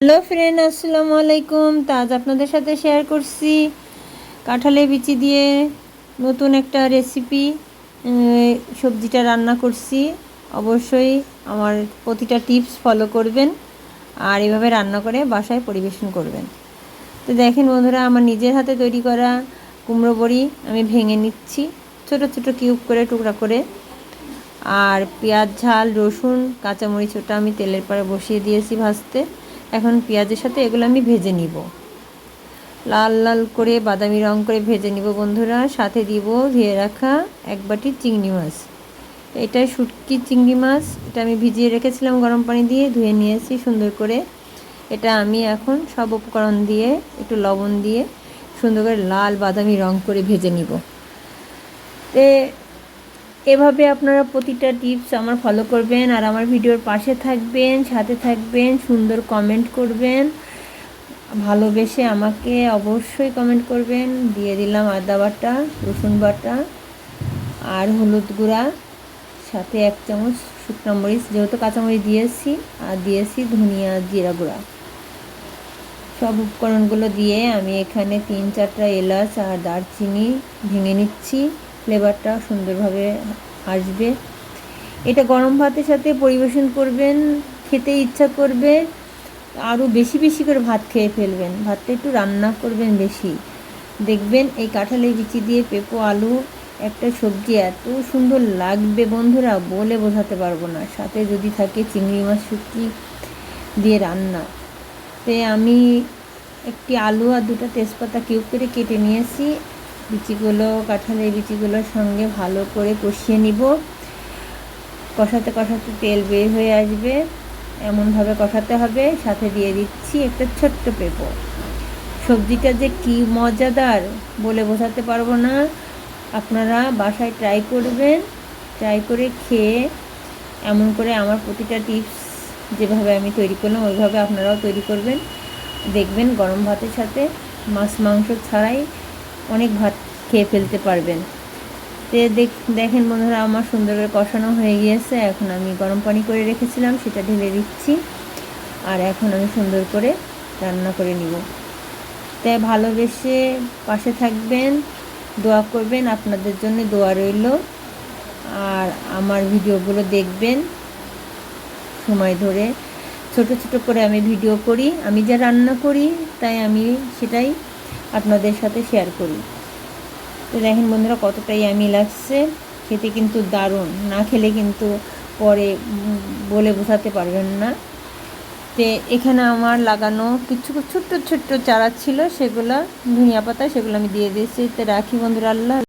Hello friend আসসালামু আলাইকুম। তা আজ আপনাদের সাথে শেয়ার করছি কাঁঠালের বিচি দিয়ে নতুন একটা রেসিপি সবজিটা রান্না করছি। অবশ্যই আমার প্রতিটা টিপস ফলো করবেন আর এভাবে রান্না করে বাসায় পরিবেশন করবেন। তো দেখেন বন্ধুরা, আমার নিজের হাতে তৈরি করা কুমড়ো বড়ি আমি ভেঙে নিচ্ছি। ছোট ছোট কিউব করে, টুকরা করে। আর পেঁয়াজ, ঝাল, রসুন, কাঁচামরিচ ওটা আমি তেলের পরে বসিয়ে দিয়েছি ভাজতে। এখন পেঁয়াজের সাথে এগুলো আমি ভেজে নিব। লাল লাল করে, বাদামি রং করে ভেজে নিব বন্ধুরা। সাথে দিব ধুয়ে রাখা এক বাটি চিংড়ি মাছ। এটা শুটকি চিংড়ি মাছ। এটা আমি ভিজিয়ে রেখেছিলাম গরম পানি দিয়ে, ধুয়ে নিয়েছি সুন্দর করে। এটা আমি এখন সব উপকরণ দিয়ে, একটু লবণ দিয়ে সুন্দর করে লাল বাদামি রং করে ভেজে নিব। এভাবে আপনারা প্রতিটা টিপস আমার ফলো করবেন আর আমার ভিডিওর পাশে থাকবেন, সাথে থাকবেন, সুন্দর কমেন্ট করবেন। ভালোবেসে আমাকে অবশ্যই কমেন্ট করবেন। দিয়ে দিলাম আদা বাটা, রসুন বাটা আর হলুদ গুঁড়া, সাথে এক চামচ শুকনো মরিচ, যেহেতু কাঁচামরিচ দিয়েছি, আর দিয়েছি ধনিয়া জিরা গুঁড়া। সব উপকরণগুলো দিয়ে আমি এখানে তিন চারটা এলাচ আর দারচিনি ভেঙে নিচ্ছি। ফ্লেভারটা সুন্দরভাবে আসবে। এটা গরম ভাতের সাথে পরিবেশন করবেন, খেতে ইচ্ছা করবে, আরও বেশি বেশি করে ভাত খেয়ে ফেলবেন। ভাতটা একটু রান্না করবেন বেশি। দেখবেন এই কাঁঠালের বিচি দিয়ে পেঁপো, আলু, একটা সবজি এত সুন্দর লাগবে বন্ধুরা, বলে বোঝাতে পারব না। সাথে যদি থাকে চিংড়ি মাছ, শুটকি দিয়ে রান্না। তে আমি একটি আলু আর দুটো তেজপাতা কিউব করে কেটে নিয়েছি। বিচিগুলো কাঁঠালের বিচিগুলোর সঙ্গে ভালো করে কষিয়ে নিব। কষাতে কষাতে তেল বের হয়ে আসবে। এমনভাবে কষাতে হবে, সাথে দিয়ে দিচ্ছি একটা ছোট্ট পেঁপো। সবজিটা যে কি মজাদার বলে বোঝাতে পারব না। আপনারা বাসায় ট্রাই করবেন। ট্রাই করে খেয়ে এমন করে আমার প্রতিটা টিপস যেভাবে আমি তৈরি করলাম, ওইভাবে আপনারাও তৈরি করবেন। দেখবেন গরম ভাতের সাথে মাছ মাংস ছাড়াই অনেক ভাত খেয়ে ফেলতে পারবেন। তে দেখ, দেখেন বন্ধুরা, আমার সুন্দর করে কষানো হয়ে গিয়েছে। এখন আমি গরম পানি করে রেখেছিলাম, সেটা ঢেলে দিচ্ছি। আর এখন আমি সুন্দর করে রান্না করে নিব। তাই ভালোবেসে পাশে থাকবেন, দোয়া করবেন, আপনাদের জন্য দোয়া রইল। আর আমার ভিডিওগুলো দেখবেন সময় ধরে। ছোট ছোট করে আমি ভিডিও করি, আমি যা রান্না করি, তাই আমি সেটাই আপনাদের সাথে শেয়ার করি। তো দেখেন বন্ধুরা, কতটাই আমি লাগছে। খেতে কিন্তু দারুণ। না খেলে কিন্তু পরে বলে বোঝাতে পারবেন না। তো এখানে আমার লাগানো কিছু ছোট্ট ছোট্ট চারা ছিল, সেগুলো ধনিয়া পাতা, সেগুলো আমি দিয়ে দিয়েছি। তো রাখি বন্ধুরা, আল্লাহ